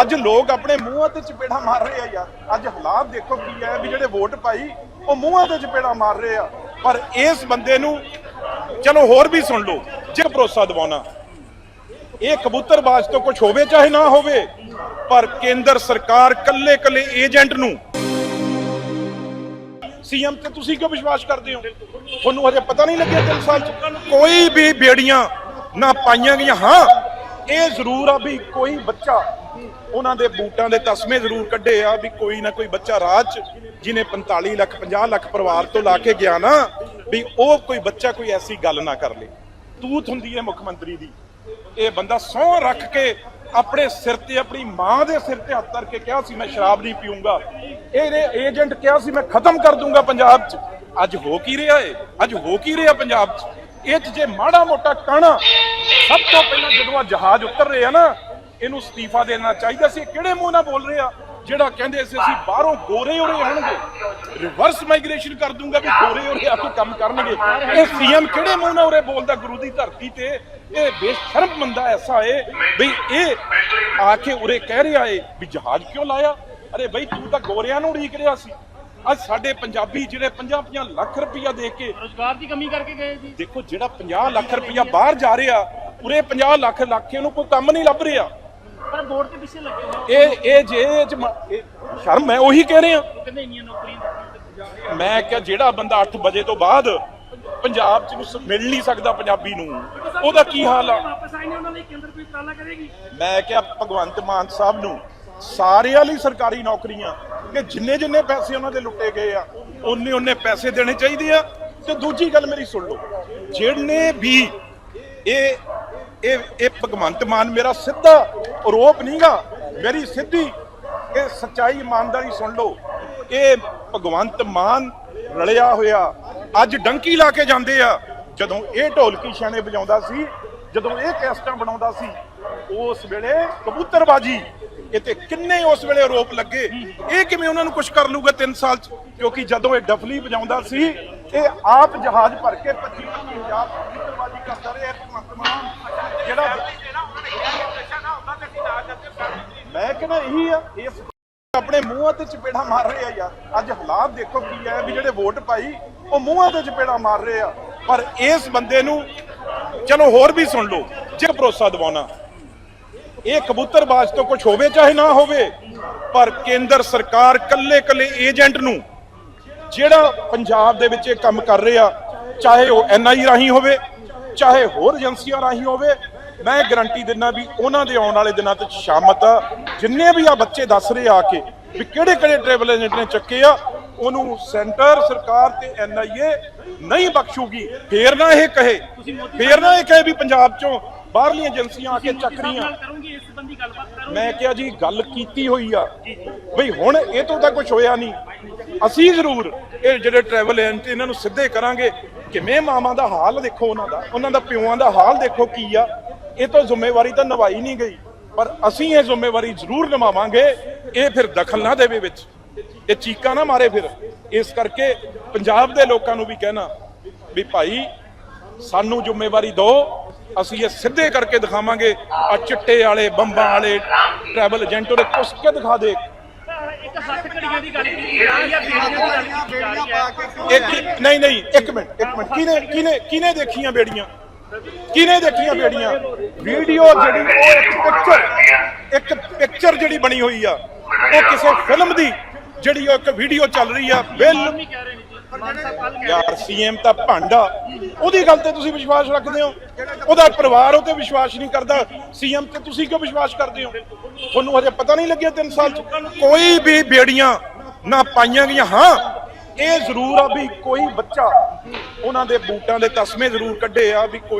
ਅੱਜ ਲੋਕ ਆਪਣੇ ਮੂੰਹਾਂ ਤੇ ਚਪੇੜਾ ਮਾਰ ਰਹੇ ਆ ਯਾਰ। ਅੱਜ ਹਾਲਾਤ ਦੇਖੋ ਕੀ ਹੈ ਵੀ ਜਿਹੜੇ ਵੋਟ ਪਾਈ, ਉਹ ਮੂੰਹਾਂ ਤੇ ਚਪੇੜਾ ਮਾਰ ਰਹੇ ਆ। ਪਰ ਇਸ ਬੰਦੇ ਨੂੰ, ਚਲੋ ਹੋਰ ਵੀ ਸੁਣ ਲਓ, ਜੇ ਭਰੋਸਾ ਦਿਵਾਉਣਾ। ਇਹ ਕਬੂਤਰਬਾਜ਼ ਤੋਂ ਕੁਝ ਹੋਵੇ ਚਾਹੇ ਨਾ ਹੋਵੇ, ਪਰ ਕੇਂਦਰ ਸਰਕਾਰ ਕੱਲੇ ਕੱਲੇ ਏਜੰਟ ਨੂੰ। ਸੀਐਮ ਤੇ ਤੁਸੀਂ ਕਿਉਂ ਵਿਸ਼ਵਾਸ ਕਰਦੇ ਹੋ? ਤੁਹਾਨੂੰ ਹਜੇ ਪਤਾ ਨਹੀਂ ਲੱਗਿਆ 3 ਸਾਲ ਚ। ਕੋਈ ਵੀ ਬੇੜੀਆਂ ਨਾ ਪਾਈਆਂ ਗਈਆਂ। ਹਾਂ, ਇਹ ਜ਼ਰੂਰ ਆ ਵੀ ਕੋਈ ਬੱਚਾ ਉਹਨਾਂ ਦੇ ਬੂਟਾਂ ਦੇ ਤਸਮੇ ਜ਼ਰੂਰ ਕੱਢੇ ਆ ਵੀ ਕੋਈ ਨਾ ਕੋਈ ਬੱਚਾ ਰਾਜ ਚ ਜਿਹਨੇ 45 ਲੱਖ 50 ਲੱਖ ਪਰਿਵਾਰ ਤੋਂ ਲਾ ਕੇ ਗਿਆ ਨਾ, ਵੀ ਉਹ ਕੋਈ ਬੱਚਾ ਕੋਈ ਐਸੀ ਗੱਲ ਨਾ ਕਰ ਲੇ। ਤੂਤ ਹੁੰਦੀ ਹੈ ਮੁੱਖ ਮੰਤਰੀ ਦੀ। ਇਹ ਬੰਦਾ ਸਹੁੰ ਰੱਖ ਕੇ ਆਪਣੇ ਸਿਰ ਤੇ, ਆਪਣੀ ਮਾਂ ਦੇ ਸਿਰ ਤੇ ਹੱਥ ਧਰ ਕੇ ਕਿਹਾ ਸੀ, ਮੈਂ ਸ਼ਰਾਬ ਨਹੀਂ ਪੀਊਂਗਾ। ਇਹਨੇ ਏਜੰਟ ਕਿਹਾ ਸੀ, ਮੈਂ ਖਤਮ ਕਰ ਦੂੰਗਾ ਪੰਜਾਬ 'ਚ। ਅੱਜ ਹੋ ਕੀ ਰਿਹਾ ਏ? ਅੱਜ ਹੋ ਕੀ ਰਿਹਾ ਪੰਜਾਬ 'ਚ? ਇਹ 'ਚ ਜੇ ਮਾੜਾ ਮੋਟਾ ਕਣਾ ਸਭ ਤੋਂ ਪਹਿਲਾਂ ਜਦੋਂ ਆ ਜਹਾਜ਼ ਉਤਰ ਰਹੇ ਆ ਨਾ ਇਹਨੂੰ ਅਸਤੀਫਾ ਦੇਣਾ ਚਾਹੀਦਾ ਸੀ। ਕਿਹੜੇ ਮੂੰਹ ਨਾਲ ਬੋਲ ਰਹੇ? ਆ ਜਿਹੜਾ ਕਹਿੰਦੇ ਸੀ ਅਸੀਂ ਬਾਹਰੋਂ ਗੋਰੇ ਉਰੇ ਆਉਣਗੇ। ਰਿਵਰਸ ਮਾਈਗ੍ਰੇਸ਼ਨ ਕਰ ਦੂੰਗਾ ਵੀ ਗੋਰੇ ਉਰੇ ਆ ਕੇ ਕੰਮ ਕਰਨਗੇ। ਇਹ ਸੀਐਮ ਕਿਹੜੇ ਮੂੰਹ ਨਾਲ ਉਰੇ ਬੋਲਦਾ ਗੁਰੂ ਦੀ ਧਰਤੀ ਤੇ? ਇਹ ਬੇਸ਼ਰਮ ਬੰਦਾ ਐਸਾ ਏ ਵੀ ਇਹ ਆ ਕੇ ਉਰੇ ਕਹਿ ਰਿਹਾ ਏ ਵੀ ਜਹਾਜ਼ ਕਿਉਂ ਲਾਇਆ? ਅਰੇ ਬਈ ਤੂੰ ਤਾਂ ਗੋਰਿਆਂ ਨੂੰ ਉਡੀਕ ਰਿਹਾ ਸੀ। ਅੱਜ ਸਾਡੇ ਪੰਜਾਬੀ ਜਿਹੜੇ 50-50 ਲੱਖ ਰੁਪਈਆ ਦੇ ਕੇ ਰੋਜ਼ਗਾਰ ਦੀ ਕਮੀ ਕਰਕੇ ਗਏ ਜੀ। ਦੇਖੋ ਜਿਹੜਾ 50 ਲੱਖ ਰੁਪਈਆ ਬਾਹਰ ਜਾ ਰਿਹਾ ਉਰੇ 50 ਲੱਖ ਲੱਖ ਨੂੰ ਕੋਈ ਕੰਮ ਨਹੀਂ ਲੱਭ ਰਿਹਾ। ਪਰ ਬੋਰਡ ਦੇ ਪਿੱਛੇ ਲੱਗੇ ਹੋਏ ਇਹ ਇਹ ਜੇ ਇਹ 'ਚ ਮ- ਇਹ ਸ਼ਰਮ ਮੈਂ ਉਹੀ ਕਹਿ ਰਿਹਾ। ਉਹ ਕਹਿੰਦੇ ਇੰਨੀਆਂ ਨੌਕਰੀਆਂ ਦਿੱਤੀਆਂ ਮੈਂ ਕਿਹਾ ਜਿਹੜਾ ਬੰਦਾ 8 ਵਜੇ ਤੋਂ ਬਾਅਦ ਪੰਜਾਬ 'ਚ ਨੂੰ ਸ- ਮਿਲ ਨਹੀਂ ਸਕਦਾ ਪੰਜਾਬੀ ਨੂੰ ਉਹਦਾ ਕੀ ਹਾਲ ਆ? ਵਾਪਸ ਆਏ ਨੇ ਉਹਨਾਂ ਲਈ ਕੇਂਦਰ ਕੋਈ ਤਾਲਾ ਕਰੇਗੀ? ਮੈਂ ਕਿਹਾ ਭਗਵੰਤ ਮਾਨ ਸਾਹਿਬ ਨੂੰ ਸਾਰਿਆਂ ਲਈ ਸਰਕਾਰੀ ਨੌਕਰੀਆਂ ਕਿ ਜਿੰਨੇ ਜਿੰਨੇ ਪੈਸੇ ਉਹਨਾਂ ਦੇ ਲੁੱਟੇ ਗਏ ਆ ਉਹਨੇ ਉਹਨੇ ਪੈਸੇ ਦੇਣੇ ਚਾਹੀਦੇ ਆ ਤੇ ਦੂਜੀ ਗੱਲ ਮੇਰੀ ਸੁਣ ਲਓ ਜਿਹਨੇ ਵੀ ਇਹ ਇਹ ਇਹ ਭਗਵੰਤ ਮਾਨ ਮੇਰਾ ਸਿੱਧਾ ਆਰੋਪ ਨਹੀਂਗਾ ਮੇਰੀ ਸਿੱਧੀ ਇਹ ਸੱਚਾਈ ਇਮਾਨਦਾਰੀ ਸੁਣ ਲਓ। ਇਹ ਭਗਵੰਤ ਮਾਨ ਰਲਿਆ ਹੋਇਆ, ਅੱਜ ਡੰਕੀ ਲਾ ਕੇ ਜਾਂਦੇ ਆ। ਜਦੋਂ ਇਹ ਢੋਲਕੀ ਛਾਣੇ ਵਜਾਉਂਦਾ ਸੀ, ਜਦੋਂ ਇਹ ਕੈਸਟਾਂ ਬਣਾਉਂਦਾ ਸੀ, ਉਸ ਵੇਲੇ ਕਬੂਤਰਬਾਜੀ। ਇਹ ਤੇ ਕਿੰਨੇ ਉਸ ਵੇਲੇ ਆਰੋਪ ਲੱਗੇ? ਇਹ ਕਿਵੇਂ ਉਹਨਾਂ ਨੂੰ ਕੁਝ ਕਰ ਲੂਗਾ 3 ਸਾਲ ਚ? ਕਿਉਂਕਿ ਜਦੋਂ ਇਹ ਡਫਲੀ ਵਜਾਉਂਦਾ ਸੀ, ਇਹ ਆਪ ਜਹਾਜ਼ ਭਰ ਕੇ 25 ਹਜ਼ਾਰ ਕਬੂਤਰਬਾਜੀ ਕਰਦਾ ਰਿਹਾ ਭਗਵੰਤ ਮਾਨ, ਜਿਹੜਾ ਮੈਂ ਕਹਿੰਦਾ ਇਹੀ ਆ, ਇਸ ਆਪਣੇ ਮੂੰਹਾਂ ਤੇ ਚਪੇੜਾ ਮਾਰ ਰਹੇ ਆ ਯਾਰ। ਅੱਜ ਹਾਲਾਤ ਦੇਖੋ ਕੀ ਹੈ ਵੀ ਜਿਹੜੇ ਵੋਟ ਪਾਈ, ਉਹ ਮੂੰਹਾਂ ਤੇ ਚਪੇੜਾ ਮਾਰ ਰਹੇ ਆ। ਪਰ ਇਸ ਬੰਦੇ ਨੂੰ, ਚਲੋ ਹੋਰ ਵੀ ਸੁਣ ਲਓ, ਜੇ ਭਰੋਸਾ ਦਿਵਾਉਣਾ। ਇਹ ਕਬੂਤਰਬਾਜ਼ ਤੋਂ ਕੁਝ ਹੋਵੇ ਚਾਹੇ ਨਾ ਹੋਵੇ, ਪਰ ਕੇਂਦਰ ਸਰਕਾਰ ਕੱਲੇ ਕੱਲੇ ਏਜੰਟ ਨੂੰ, ਜਿਹੜਾ ਪੰਜਾਬ ਦੇ ਵਿੱਚ ਇਹ ਕੰਮ ਕਰ ਰਿਹਾ, ਚਾਹੇ ਉਹ ਐਨਆਈ ਰਾਹੀਂ ਹੋਵੇ, ਚਾਹੇ ਹੋਰ ਏਜੰਸੀਆਂ ਰਾਹੀਂ ਹੋਵੇ ਮੈਂ ਗਾਰੰਟੀ ਦਿੰਦਾ ਵੀ ਉਹਨਾਂ ਦੇ ਆਉਣ ਵਾਲੇ ਦਿਨਾਂ ਤੇ ਸ਼ਾਮਤ ਜਿੰਨੇ ਵੀ ਆ ਬੱਚੇ ਦੱਸ ਰਹੇ ਆ ਕੇ ਵੀ ਕਿਹੜੇ ਕਿਹੜੇ ਟਰੈਵਲ ਏਜੰਟ ਨੇ ਚੱਕੇ ਆ ਉਹਨੂੰ ਸੈਂਟਰ ਸਰਕਾਰ ਤੇ ਐਨਆਈਏ ਨਹੀਂ ਬਖਸ਼ੂਗੀ। ਫੇਰ ਨਾ ਇਹ ਕਹੇ। ਫੇਰ ਨਾ ਇਹ ਕਹੇ ਵੀ ਪੰਜਾਬ ਚੋਂ ਬਾਹਰਲੀਆਂ ਏਜੰਸੀਆਂ ਆ ਕੇ ਚੱਕ ਰਹੀਆਂ। ਮੈਂ ਕਿਹਾ ਜੀ ਗੱਲ ਕੀਤੀ ਹੋਈ ਆ। ਬਈ ਹੁਣ ਇਹ ਤੋਂ ਤਾਂ ਕੁਝ ਹੋਇਆ ਨਹੀਂ। ਅਸੀਂ ਜ਼ਰੂਰ ਇਹ ਜਿਹੜੇ ਟਰੈਵਲ ਏਜੰਟ ਇਹਨਾਂ ਨੂੰ ਸਿੱਧੇ ਕਰਾਂਗੇ। ਕਿਵੇਂ ਮਾਵਾਂ ਦਾ ਹਾਲ ਦੇਖੋ ਉਹਨਾਂ ਦਾ ਉਹਨਾਂ ਦਾ ਪਿਓਾਂ ਦਾ ਹਾਲ ਦੇਖੋ ਕੀ ਆ। ਇਹ ਤੋਂ ਜ਼ਿੰਮੇਵਾਰੀ ਤਾਂ ਨਿਭਾਈ ਨਹੀਂ ਗਈ ਪਰ ਅਸੀਂ ਇਹ ਜ਼ਿੰਮੇਵਾਰੀ ਜ਼ਰੂਰ ਨਿਭਾਵਾਂਗੇ ਇਹ ਫਿਰ ਦਖਲ ਨਾ ਦੇਵੇ ਵਿੱਚ। ਇਹ ਚੀਕਾਂ ਨਾ ਮਾਰੇ ਫਿਰ। ਇਸ ਕਰਕੇ ਪੰਜਾਬ ਦੇ ਲੋਕਾਂ ਨੂੰ ਵੀ ਕਹਿਣਾ ਵੀ ਭਾਈ ਸਾਨੂੰ ਜ਼ਿੰਮੇਵਾਰੀ ਦਿਓ ਅਸੀਂ ਇਹ ਸਿੱਧੇ ਕਰਕੇ ਦਿਖਾਵਾਂਗੇ ਆ ਚਿੱਟੇ ਵਾਲੇ ਬੰਬਾਂ ਵਾਲੇ ਟਰੈਵਲ ਏਜੰਟ ਉਹਨੇ ਕੁਸ ਕੇ ਦਿਖਾ ਦੇ। ਇੱਕ ਹੱਥ ਘੜੀਆਂ ਦੀ ਗੱਲ ਕੀਤੀ ਜਾ ਰਹੀ ਹੈ ਬੇੜੀਆਂ ਦੀ ਗੱਲ ਕੀਤੀ ਜਾ ਰਹੀ ਹੈ ਇੱਕ ਨਹੀਂ ਨਹੀਂ ਇੱਕ ਮਿੰਟ ਇੱਕ ਮਿੰਟ। ਕਿਨੇ ਕਿਨੇ ਕਿਨੇ ਦੇਖੀਆਂ ਬੇੜੀਆਂ? ਕਿਨੇ ਦੇਖੀਆਂ ਬੇੜੀਆਂ? ਵੀਡੀਓ ਜਿਹੜੀ, ਉਹ ਇੱਕ ਪਿਕਚਰ ਇੱਕ ਪਿਕਚਰ ਜਿਹੜੀ ਬਣੀ ਹੋਈ ਆ, ਉਹ ਕਿਸੇ ਫਿਲਮ ਦੀ, ਜਿਹੜੀ ਉਹ ਇੱਕ ਵੀਡੀਓ ਚੱਲ ਰਹੀ ਆ, ਬਿਲ। ਯਾਰ ਸੀਐਮ ਤਾਂ ਭਾਂਡਾ ਉਹਦੀ ਗੱਲ ਤੇ ਤੁਸੀਂ ਵਿਸ਼ਵਾਸ ਰੱਖਦੇ ਹੋ? ਉਹਦਾ ਪਰਿਵਾਰ ਉਹ ਤੇ ਵਿਸ਼ਵਾਸ ਨਹੀਂ ਕਰਦਾ। ਸੀਐਮ ਤੇ ਤੁਸੀਂ ਕਿਉਂ ਵਿਸ਼ਵਾਸ ਕਰਦੇ ਹੋ? ਤੁਹਾਨੂੰ ਹਜੇ ਪਤਾ ਨਹੀਂ ਲੱਗਿਆ 3 ਸਾਲ ਚ? ਕੋਈ ਵੀ ਬੇੜੀਆਂ ਨਾ ਪਾਈਆਂ ਗਈਆਂ। ਹਾਂ, ਇਹ ਜ਼ਰੂਰ ਆ ਵੀ ਕੋਈ ਬੱਚਾ ਉਹਨਾਂ ਦੇ ਬੂਟਾਂ ਦੇ ਤਸਮੇ ਜ਼ਰੂਰ ਕੱਢੇ ਆ ਵੀ ਕੋਈ